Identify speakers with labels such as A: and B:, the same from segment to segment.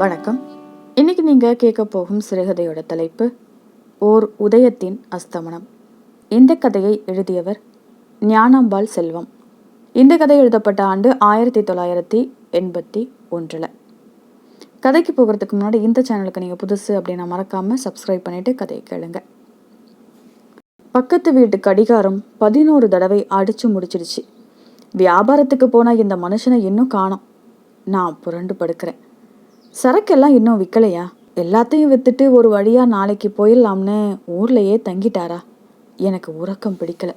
A: வணக்கம். இன்னைக்கு நீங்கள் கேட்க போகும் சிறுகதையோட தலைப்பு ஓர் உதயத்தின் அஸ்தமனம். இந்த கதையை எழுதியவர் ஞானாம்பாள் செல்வம். இந்த கதை எழுதப்பட்ட ஆண்டு ஆயிரத்தி தொள்ளாயிரத்தி எண்பத்தி ஒன்றில். கதைக்கு போகிறதுக்கு முன்னாடி இந்த சேனலுக்கு நீங்கள் புதுசு அப்படின்னா மறக்காமல் சப்ஸ்கிரைப் பண்ணிவிட்டு கதையை கேளுங்க. பக்கத்து வீட்டு கடிகாரம் பதினோரு தடவை அடிச்சு முடிச்சிடுச்சு. வியாபாரத்துக்கு போன இந்த மனுஷனை இன்னும் காணோம். நான் புரண்டு படுக்கிறேன். சரக்கெல்லாம் இன்னும் விற்கலையா எல்லாத்தையும் வித்துட்டு ஒரு வழியா நாளைக்கு போயிடலாம்னு ஊர்லயே தங்கிட்டாரா? எனக்கு உறக்கம் பிடிக்கல.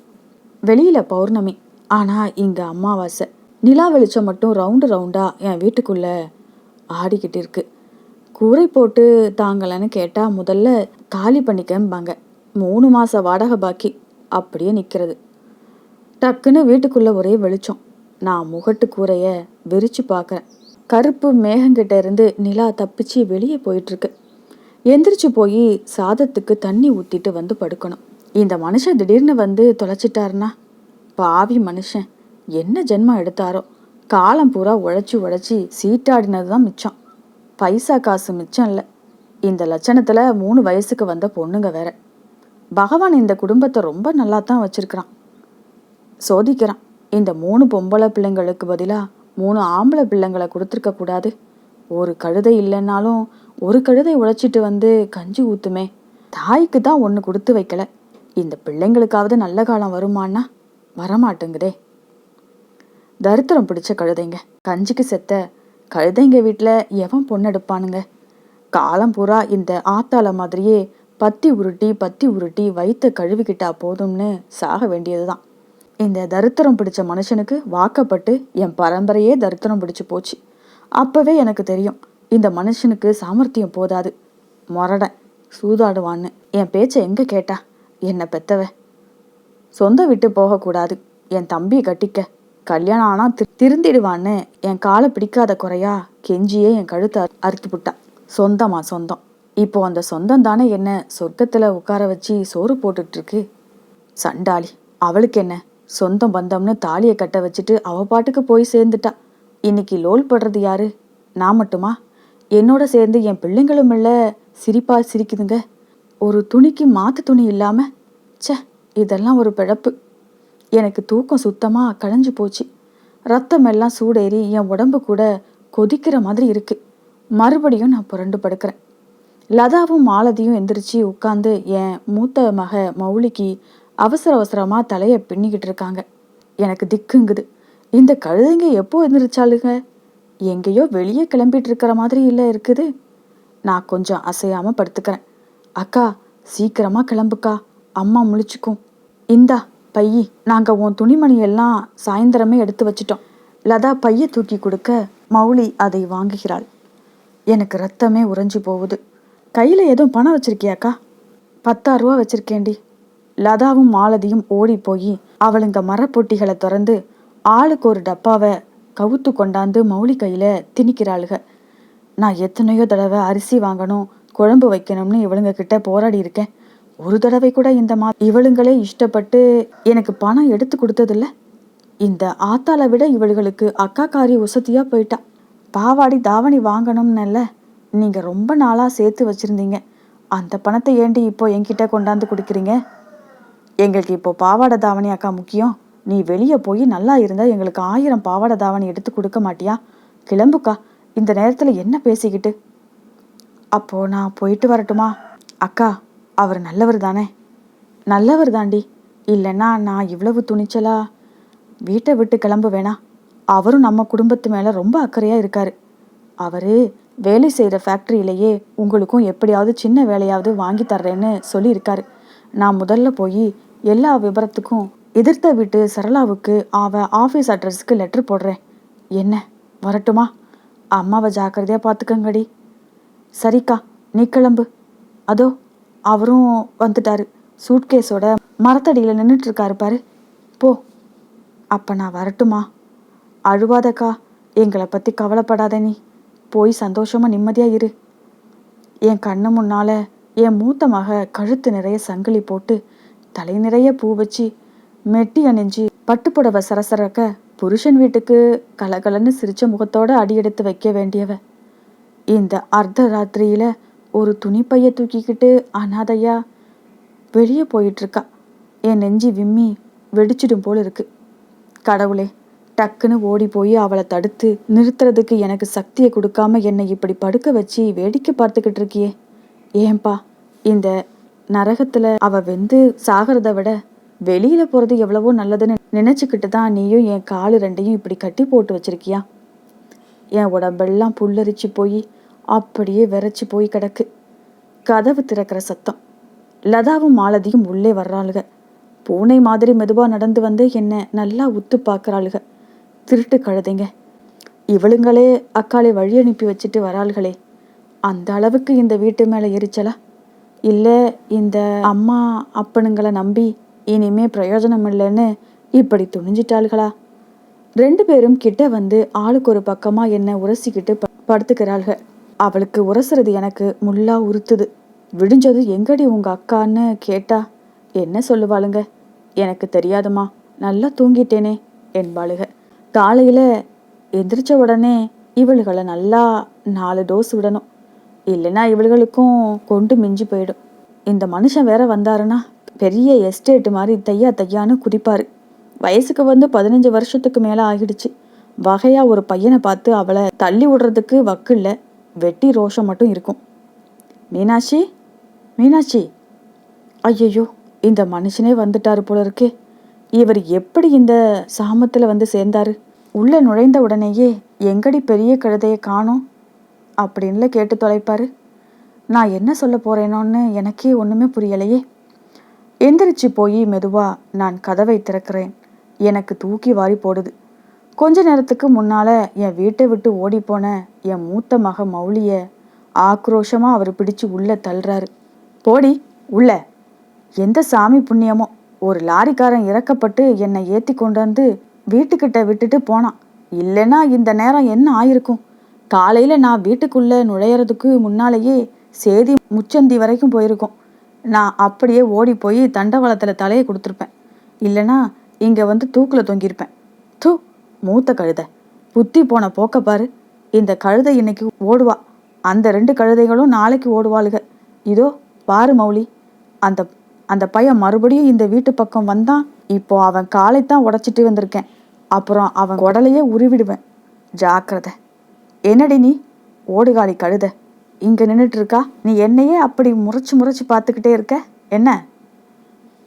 A: வெளியில பௌர்ணமி. ஆனா இங்க அமாவாசை. நிலா வெளிச்சம் மட்டும் ரவுண்டு ரவுண்டா என் வீட்டுக்குள்ள ஆடிக்கிட்டு இருக்கு. கூரை போட்டு தாங்கலன்னு கேட்டா முதல்ல காலி பண்ணிக்கம்பாங்க. மூணு மாச வாடகை பாக்கி. அப்படியே நிக்கிறது. டக்குன்னு வீட்டுக்குள்ள ஒரே வெளிச்சம். நான் முகட்டு கூரைய விரிச்சு பார்க்குறேன் கருப்பு மேகங்கிட்ட இருந்து நிலா தப்பிச்சு வெளியே போயிட்டுருக்கு. எந்திரிச்சு போய் சாதத்துக்கு தண்ணி ஊத்திட்டு வந்து படுக்கணும். இந்த மனுஷன் திடீர்னு வந்து தொலைச்சிட்டாருனா பாவி மனுஷன். என்ன ஜென்மம் எடுத்தாரோ? காலம் பூரா உழைச்சி உழைச்சி சீட்டாடினது தான் மிச்சம். பைசா காசு மிச்சம் இல்லை. இந்த லட்சணத்தில் மூணு வயசுக்கு வந்த பொண்ணுங்க வேற. பகவான் இந்த குடும்பத்தை ரொம்ப நல்லா தான் வச்சிருக்கிறான். சோதிக்கிறான். இந்த மூணு பொம்பளை பிள்ளைங்களுக்கு பதிலாக மூணு ஆம்பளை பிள்ளைங்களை கொடுத்துருக்க கூடாது. ஒரு கழுதை இல்லைன்னாலும் ஒரு கழுதை உழைச்சிட்டு வந்து கஞ்சி ஊத்துமே. தாய்க்கு தான் ஒன்று கொடுத்து வைக்கல. இந்த பிள்ளைங்களுக்காவது நல்ல காலம் வருமானா வரமாட்டேங்குதே. தரித்திரம் பிடிச்ச கழுதைங்க. கஞ்சிக்கு செத்த கழுதைங்க வீட்டில் எவன் பொண்ணெடுப்பானுங்க காலம் பூரா இந்த ஆத்தால மாதிரியே பத்தி உருட்டி பத்தி உருட்டி வயிற்ற கழுவிக்கிட்டா போதும்னு சாக வேண்டியதுதான். இந்த தரித்திரம் பிடிச்ச மனுஷனுக்கு வாக்கப்பட்டு என் பரம்பரையே தரித்திரம் பிடிச்சு போச்சு. அப்பவே எனக்கு தெரியும் இந்த மனுஷனுக்கு சாமர்த்தியம் போதாது. மொரடன் சூதாடுவான்னு. என் பேச்சை எங்க கேட்டா? என்னை பெத்தவ. சொந்த விட்டு போகக்கூடாது. என் தம்பியை கட்டிக்க. கல்யாணம் ஆனால் தி- திருந்திடுவான்னு என் காலை பிடிக்காத குறையா கெஞ்சியே என் கழுத்தை அறு- அறுத்து விட்டான் சொந்தமா சொந்தம். இப்போ அந்த சொந்தம் தானே என்ன சொர்க்கத்தில் உட்கார வச்சு சோறு போட்டுட்ருக்கு சண்டாளி அவளுக்கு என்ன? சொந்தம் பந்தம்னு தாலியை கட்ட வச்சுட்டு அவ பாட்டுக்கு போய் சேர்ந்துட்டா. இன்னைக்கு லோல் படுறது யாரு? நான் மட்டுமா? என்னோட சேர்ந்து என் பிள்ளைங்களும் இல்லை சிரிப்பா சிரிக்குதுங்க. ஒரு துணிக்கு மாத்து துணி இல்லாம ச்சே இதெல்லாம் ஒரு பிழப்பு. எனக்கு தூக்கம் சுத்தமா களைஞ்சு போச்சு. ரத்தம் எல்லாம் சூடேறி என் உடம்பு கூட கொதிக்கிற மாதிரி இருக்கு. மறுபடியும் நான் புரண்டு படுக்கிறேன். லதாவும் மாலதியும் எந்திரிச்சு உட்காந்து என் மூத்த மக மௌலிக்கு அவசர அவசரமாக தலையை பின்னிக்கிட்டு இருக்காங்க. எனக்கு திக்குங்குது. இந்த கழுதைங்க எப்போ எந்திரிச்சாளுங்க? எங்கேயோ வெளியே கிளம்பிட்டு இருக்கிற மாதிரி இல்லை இருக்குது. நான் கொஞ்சம் அசையாமல் படுத்துக்கிறேன். அக்கா சீக்கிரமாக கிளம்புக்கா. அம்மா முழிச்சுக்கும். இந்தா பையி நாங்கள் உன் துணிமணி எல்லாம் சாயந்தரமே எடுத்து வச்சிட்டோம். லதா பைய தூக்கி கொடுக்க மௌலி அதை வாங்குகிறாள். எனக்கு ரத்தமே உறைஞ்சு போகுது. கையில் எதுவும் பணம் வச்சிருக்கியாக்கா பத்தாயிரம் ரூபா வச்சிருக்கேண்டி லதாவும் மாலதியும் ஓடி போய் அவளுங்க மரப்பொட்டிகளை திறந்து ஆளுக்கு ஒரு டப்பாவை கவுத்து கொண்டாந்து மௌலி கையில் திணிக்கிறாளுக. நான் எத்தனையோ தடவை அரிசி வாங்கணும் குழம்பு வைக்கணும்னு இவளுங்க கிட்ட போராடி இருக்கேன். ஒரு தடவை கூட இந்த மா இவளுங்களே இஷ்டப்பட்டு எனக்கு பணம் எடுத்து கொடுத்ததில்ல. இந்த ஆத்தாளை விட இவளுகளுக்கு அக்கா காரி உசத்தியா போயிட்டா. பாவாடி தாவணி வாங்கணும்னல்ல. நீங்க ரொம்ப நாளா சேர்த்து வச்சிருந்தீங்க. அந்த பணத்தை ஏண்டி இப்போ என்கிட்ட கொண்டாந்து கொடுக்குறீங்க? எங்களுக்கு இப்போ பாவாடை தாவணி அக்கா முக்கியம். நீ வெளியே போய் நல்லா இருந்தா எங்களுக்கு ஆயிரம் பாவாடை தாவணி எடுத்து கொடுக்க மாட்டியா? கிளம்புக்கா. இந்த நேரத்தில் என்ன பேசிக்கிட்டு? அப்போ நான் போயிட்டு வரட்டுமா? அக்கா அவர் நல்லவர் தானே? நல்லவர் தாண்டி. இல்லைன்னா நான் இவ்வளவு துணிச்சலா? வீட்டை விட்டு கிளம்ப வேணாம். அவரும் நம்ம குடும்பத்து மேலே ரொம்ப அக்கறையா இருக்காரு. அவரு வேலை செய்கிற ஃபேக்ட்ரியிலேயே உங்களுக்கும் எப்படியாவது சின்ன வேலையாவது வாங்கி தர்றேன்னு சொல்லியிருக்காரு. நான் முதல்ல போய் எல்லா விபரத்துக்கும் எதிர்த்த வீட்டு சரளாவுக்கு அவ ஆஃபீஸ் அட்ரஸ்க்கு லெட்டர் போடுறேன். என்ன வரட்டுமா? அம்மாவை ஜாக்கிரதையாக பார்த்துக்கங்கடி சரிக்கா நீ கிளம்பு. அதோ அவரும் வந்துட்டாரு. சூட்கேஸோட மரத்தடியில் நின்றுட்டு இருக்காரு பாரு. போ. அப்போ நான் வரட்டுமா? அழுவாதக்கா எங்களை பற்றி கவலைப்படாத நீ. போய் சந்தோஷமாக நிம்மதியாக இரு. என் கண்ணு முன்னால் என் மூத்த மக கழுத்து நிறைய சங்கிலி போட்டு தலை நிறைய பூ வச்சு மெட்டி அணிஞ்சு பட்டுப்புடவை சரசரக்க புருஷன் வீட்டுக்கு கலகலன்னு சிரிச்ச முகத்தோட அடி எடுத்து வைக்க வேண்டியவ. இந்த அர்த்த ராத்திரியில் ஒரு துணிப்பைய தூக்கிக்கிட்டு அனாதையா வெளியே போயிட்டுருக்கா. என் நெஞ்சி விம்மி வெடிச்சிடும் போல் இருக்கு. கடவுளே டக்குன்னு ஓடி போய் அவளை தடுத்து நிறுத்துறதுக்கு எனக்கு சக்தியை கொடுக்காம என்னை இப்படி படுக்க வச்சு வேடிக்கை பார்த்துக்கிட்டு இருக்கியே. ஏன்பா இந்த நரகத்தில் அவ வெந்து சாகிறத விட வெளியில போறது எவ்வளவோ நல்லதுன்னு நினைச்சுக்கிட்டு தான் நீயும் என் காலு ரெண்டையும் இப்படி கட்டி போட்டு வச்சிருக்கியா? என் உடம்பெல்லாம் புல்லரிச்சு போய் அப்படியே விரைச்சி போய் கிடக்கு. கதவு திறக்கிற சத்தம். லதாவும் மாலதியும் உள்ளே வர்றாளுக. பூனை மாதிரி மெதுவா நடந்து வந்து என்ன நல்லா உத்து பார்க்கறாளுக. திருட்டு கழுதைங்க. இவளுங்களே அக்காளை வழி அனுப்பி வச்சுட்டு வராளுகளே. அந்த அளவுக்கு இந்த வீட்டு மேலே எரிச்சலா? இல்லை இந்த அம்மா அப்பனுங்களை நம்பி இனிமே பிரயோஜனம் இல்லைன்னு இப்படி துணிஞ்சிட்டாள்களா? ரெண்டு பேரும் கிட்ட வந்து ஆளுக்கு ஒரு பக்கமா என்ன உரசிக்கிட்டு ப- படுத்துக்கிறாள்க. அவளுக்கு உரசுறது எனக்கு முள்ளா உறுத்துது. விடிஞ்சது எங்கடி உங்க அக்கான்னு கேட்டா என்ன சொல்லுவாளுங்க? எனக்கு தெரியாதுமா. நல்லா தூங்கிட்டேனே என்பாளுக. காலையில எந்திரிச்ச உடனே இவளுகளை நல்லா நாலு டோஸ் விடணும். இல்லைன்னா இவளுகளுக்கும் கொண்டு மிஞ்சி போயிடும். இந்த மனுஷன் வேற வந்தாருன்னா பெரிய எஸ்டேட் மாதிரி தையா தையான்னு குதிப்பாரு. வயசுக்கு வந்து பதினஞ்சு வருஷத்துக்கு மேலே ஆகிடுச்சு. வகையா ஒரு பையனை பார்த்து அவளை தள்ளி விடுறதுக்கு வக்கு இல்லை. வெட்டி ரோஷம் மட்டும் இருக்கும். மீனாட்சி? மீனாட்சி? ஐயையோ இந்த மனுஷனே வந்துட்டாரு போல இருக்கே. இவர் எப்படி இந்த சாமத்தில் வந்து சேர்ந்தாரு? உள்ள நுழைந்த உடனேயே எங்கடி பெரிய கழுதையை காணோம்? அப்படின்னு கேட்டு தொலைப்பாரு. நான் என்ன சொல்ல போறேனோன்னு எனக்கே ஒண்ணுமே புரியலையே. எந்திரிச்சு போய் மெதுவா நான் கதவை திறக்கிறேன். எனக்கு தூக்கி வாரி போடுது. கொஞ்ச நேரத்துக்கு முன்னால என் வீட்டை விட்டு ஓடிப்போன என் மூத்த மக மௌலிய ஆக்ரோஷமா அவர் பிடிச்சு உள்ள தள்ளுறாரு. போடி உள்ள. எந்த சாமி புண்ணியமோ. ஒரு லாரிக்காரன் இறக்கப்பட்டு என்னை ஏத்தி கொண்டு வந்து வீட்டுக்கிட்ட விட்டுட்டு போனான். இல்லைன்னா இந்த நேரம் என்ன ஆயிருக்கும்? காலையில் நான் வீட்டுக்குள்ளே நுழையிறதுக்கு முன்னாலேயே சேதி முச்சந்தி வரைக்கும் போயிருக்கும். நான் அப்படியே ஓடி போய் தண்டவாளத்தில் தலையை கொடுத்துருப்பேன். இல்லைன்னா இங்கே வந்து தூக்கில் தொங்கியிருப்பேன். தூ மூத்த கழுதை. புத்தி போன போக்க பாரு. இந்த கழுதை இன்னைக்கு ஓடுவா. அந்த ரெண்டு கழுதைகளும் நாளைக்கு ஓடுவாளுக. இதோ பாரு மௌலி. அந்த அந்த பையன் மறுபடியும் இந்த வீட்டு பக்கம் வந்தான். இப்போ அவன் காலை தான் உடைச்சிட்டு வந்திருக்கேன். அப்புறம் அவன் உடலையே உருவிடுவேன். ஜாக்கிரதை. என்னடி நீ? ஓடுகாலி கழுத. இங்க நின்றுட்டு இருக்கா நீ என்னையே அப்படி முறைச்சு முறைச்சு பார்த்துக்கிட்டே இருக்க? என்ன?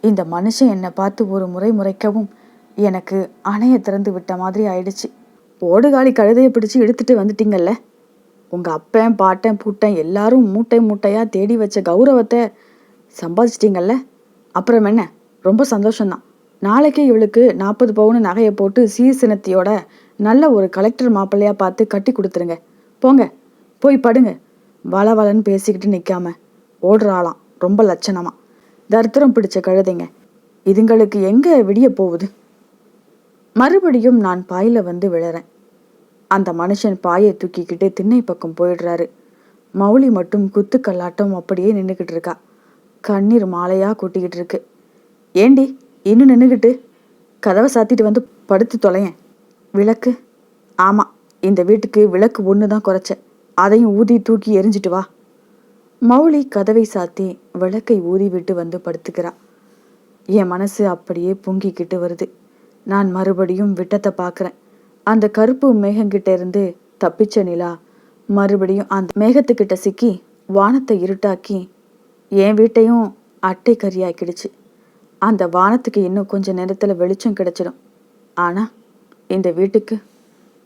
A: இந்த மனுஷன் என்னை பார்த்து ஒரு முறை முறைக்கவும் எனக்கு அணைய திறந்து விட்ட மாதிரி ஆயிடுச்சு. ஓடுகாலி கழுதையை பிடிச்சி எடுத்துட்டு வந்துட்டீங்கல்ல? உங்க அப்பன் பாட்டன் பூட்டன் எல்லாரும் மூட்டை மூட்டையா தேடி வச்ச கௌரவத்தை சம்பாதிச்சிட்டிங்கல்ல? அப்புறம் என்ன? ரொம்ப சந்தோஷம்தான். நாளைக்கே இவளுக்கு நாற்பது பவுன் நகையை போட்டு சீர்சினத்தியோட நல்ல ஒரு கலெக்டர் மாப்பிள்ளையா பார்த்து கட்டி கொடுத்துருங்க. போங்க போய் படுங்க. வள வளன்னு பேசிக்கிட்டு நிற்காம ஓடுறாளாம் ரொம்ப லட்சணமா. தரித்திரம் பிடிச்ச கழுதைங்க. இதுங்களுக்கு எங்க விடிய போகுது? மறுபடியும் நான் பாயில வந்து விழறேன். அந்த மனுஷன் பாயை தூக்கிக்கிட்டு திண்ணை பக்கம் போயிடுறாரு. மௌலி மட்டும் குத்துக்கல்லாட்டம் அப்படியே நின்றுக்கிட்டு இருக்கா. கண்ணீர் மாலையா கொட்டிக்கிட்டு இருக்கு. ஏண்டி இன்னும் நின்றுக்கிட்டு கதவை சாத்திட்டு வந்து படுத்து தொலையேன். விளக்கு? ஆமாம் இந்த வீட்டுக்கு விளக்கு ஒன்று தான் குறைச்ச. அதையும் ஊதி தூக்கி எரிஞ்சிட்டு வா. மௌலி கதவை சாத்தி விளக்கை ஊதி விட்டு வந்து படுத்துக்கிறா. என் மனசு அப்படியே பொங்கிக்கிட்டு வருது. நான் மறுபடியும் விட்டத்தை பார்க்குறேன் அந்த கருப்பு மேகங்கிட்ட இருந்து தப்பிச்ச நிலா மறுபடியும் அந்த மேகத்துக்கிட்ட சிக்கி வானத்தை இருட்டாக்கி என் வீட்டையும் அட்டை கறியாக்கிடுச்சு அந்த வானத்துக்கு இன்னும் கொஞ்சம் நேரத்தில் வெளிச்சம் கிடைச்சிடும். ஆனால் இந்த வீட்டுக்கு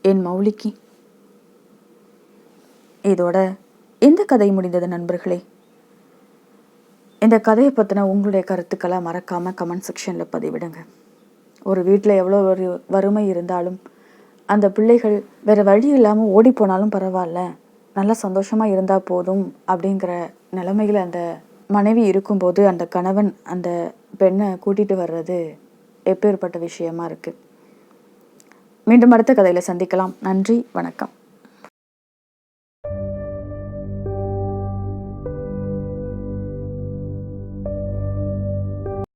A: என் மௌலிக்கு. இதோட இந்த கதை முடிந்தது நண்பர்களே. இந்த கதையை பற்றின உங்களுடைய கருத்துக்களை மறக்காமல் கமெண்ட் செக்ஷனில் பதிவிடுங்க. ஒரு வீட்டில் எவ்வளோ ஒரு வறுமை இருந்தாலும் அந்த பிள்ளைகள் வேறு வழி இல்லாமல் ஓடி போனாலும் பரவாயில்ல. நல்லா சந்தோஷமாக இருந்தால் போதும் அப்படிங்கிற நிலைமையில் அந்த மனைவி இருக்கும்போது அந்த கணவன் அந்த பெண்ணை கூட்டிகிட்டு வர்றது எப்பேற்பட்ட விஷயமா இருக்குது மீண்டும் அடுத்த கதையில் சந்திக்கலாம். நன்றி வணக்கம்.